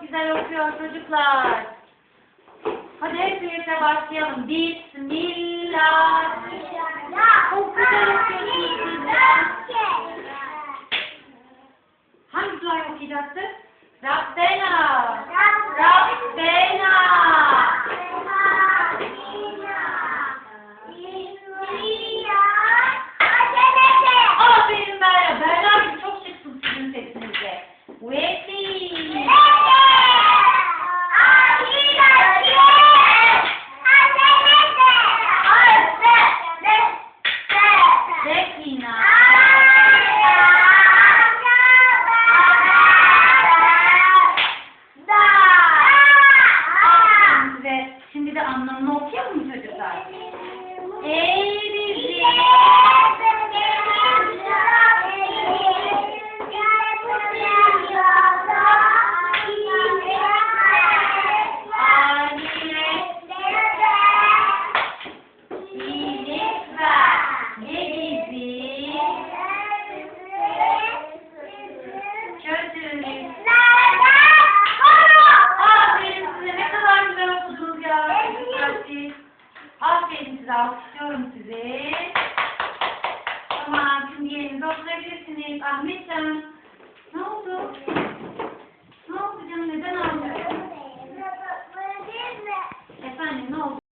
çok güzel okuyor çocuklar. Hadi hep birlikte başlayalım. Bismillah. Çok güzel okuyorsunuz. Hangi duayı okuyacaktık? Rabbena. Rekina. Aferin size alkışlıyorum sizi. Tamam şimdi yerinize oturabilirsiniz. Ahmetcan ne oldu?